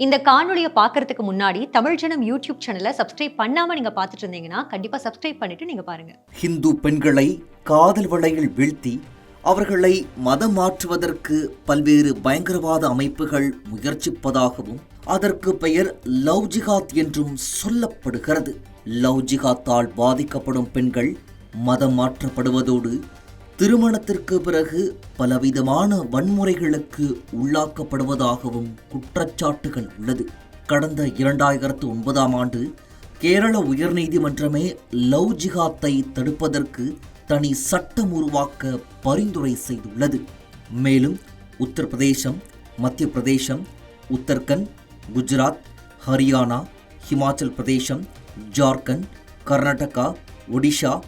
இந்த காணொலியை பார்க்கறதுக்கு முன்னாடி தமிழ் ஜனம் யூடியூப் சேனலை சப்ஸ்கிரைப் பண்ணாம நீங்க பார்த்துட்டு இருந்தீங்கன்னா கண்டிப்பா சப்ஸ்கிரைப் பண்ணிட்டு நீங்க பாருங்க. ஹிந்து பெண்களை காதல் வலையில் வீழ்த்தி அவர்களை மதம் மாற்றுவதற்கு பல்வேறு பயங்கரவாத அமைப்புகள் முயற்சிப்பதாகவும் அதற்கு பெயர் லவ் ஜிகாத் என்றும் சொல்லப்படுகிறது. லவ் ஜிகாத்தால் பாதிக்கப்படும் பெண்கள் மதம் மாற்றப்படுவதோடு திருமணத்திற்கு பிறகு பலவிதமான வன்முறைகளுக்கு உள்ளாக்கப்படுவதாகவும் குற்றச்சாட்டுகள் உள்ளது. கடந்த இரண்டாயிரத்து ஒன்பதாம் ஆண்டு கேரள உயர்நீதிமன்றமே லவ் ஜிஹாத்தை தடுப்பதற்கு தனி சட்டம் உருவாக்க பரிந்துரை செய்துள்ளது. மேலும் உத்தரப்பிரதேசம் மத்திய பிரதேசம் உத்தர்கண்ட் குஜராத் ஹரியானா ஹிமாச்சல் பிரதேசம் ஜார்க்கண்ட் கர்நாடகா ஒடிஷா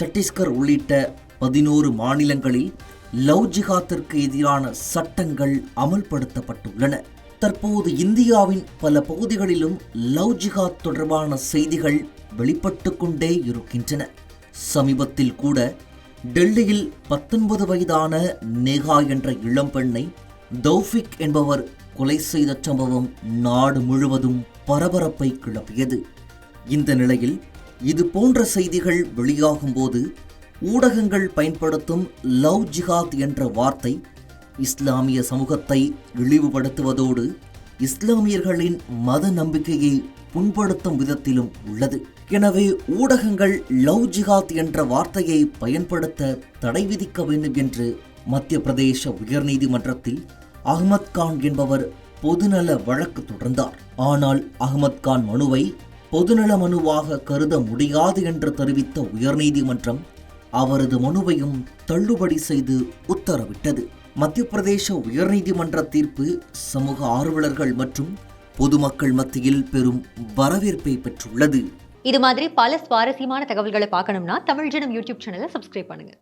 சத்தீஸ்கர் உள்ளிட்ட பதினோரு மாநிலங்களில் லவ் ஜிஹாத்திற்கு எதிரான சட்டங்கள் அமல்படுத்தப்பட்டுள்ளன. தற்போது இந்தியாவின் பல பகுதிகளிலும் லவ் ஜிஹாத் தொடர்பான செய்திகள் வெளிப்பட்டு கொண்டே இருக்கின்றன. சமீபத்தில் கூட டெல்லியில் பத்தொன்பது வயதான நேகா என்ற இளம்பெண்ணை தௌஃபிக் என்பவர் கொலை செய்த சம்பவம் நாடு முழுவதும் பரபரப்பை கிளப்பியது. இந்த நிலையில் இது போன்ற செய்திகள் வெளியாகும் போது ஊடகங்கள் பயன்படுத்தும் லவ் ஜிஹாத் என்ற வார்த்தை இஸ்லாமிய சமூகத்தை இழிவுபடுத்துவதோடு இஸ்லாமியர்களின் மத நம்பிக்கையை புண்படுத்தும் விதத்திலும் உள்ளது. எனவே ஊடகங்கள் லவ் ஜிஹாத் என்ற வார்த்தையை பயன்படுத்த தடை விதிக்க வேண்டும் என்று மத்திய பிரதேச உயர்நீதிமன்றத்தில் அகமத் கான் என்பவர் பொதுநல வழக்கு தொடர்ந்தார். ஆனால் அகமத் கான் மனுவை பொதுநல மனுவாக கருத முடியாது என்று தெரிவித்த உயர்நீதிமன்றம் அவரது மனுவையும் தள்ளுபடி செய்து உத்தரவிட்டது. மத்திய பிரதேச உயர்நீதிமன்ற தீர்ப்பு சமூக ஆர்வலர்கள் மற்றும் பொதுமக்கள் மத்தியில் பெரும் வரவேற்பை பெற்றுள்ளது. இது மாதிரி பல சுவாரஸ்யமான தகவல்களை பார்க்கணும்னா தமிழ் ஜனம் யூடியூப் சேனலை சப்ஸ்கிரைப் பண்ணுங்க.